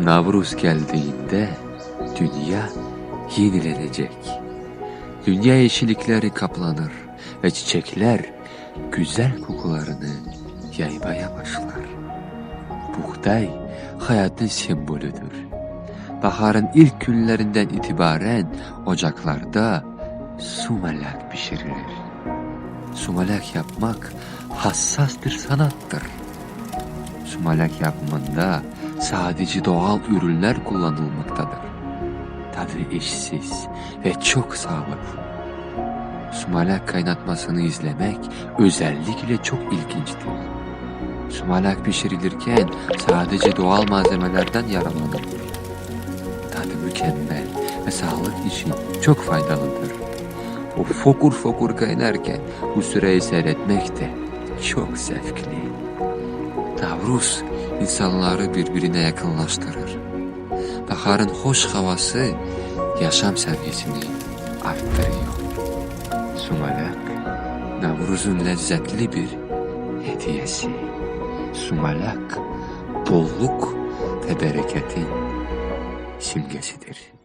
Navruz geldiğinde dünya yenilenecek. Dünya yeşillikleri kaplanır ve çiçekler güzel kokularını yaymaya başlar. Buğday hayatın sembolüdür. Baharın ilk günlerinden itibaren ocaklarda sumalak pişirilir. Sumalak yapmak hassas bir sanattır. Sumalak yapımında sadece doğal ürünler kullanılmaktadır. Tadı eşsiz ve çok sağlıklı. Sumalak kaynatmasını izlemek özellikle çok ilginçtir. Sumalak pişirilirken sadece doğal malzemelerden yararlanır. Tadı mükemmel ve sağlık için çok faydalıdır. O fokur fokur kaynarken bu süreyi seyretmek de çok zevkli. Navruz insanları birbirine yakınlaştırır. Baharın hoş havası yaşam sevgisini arttırıyor. Sumalak, Navruz'un lezzetli bir hediyesi. Sumalak, bolluk ve bereketin simgesidir.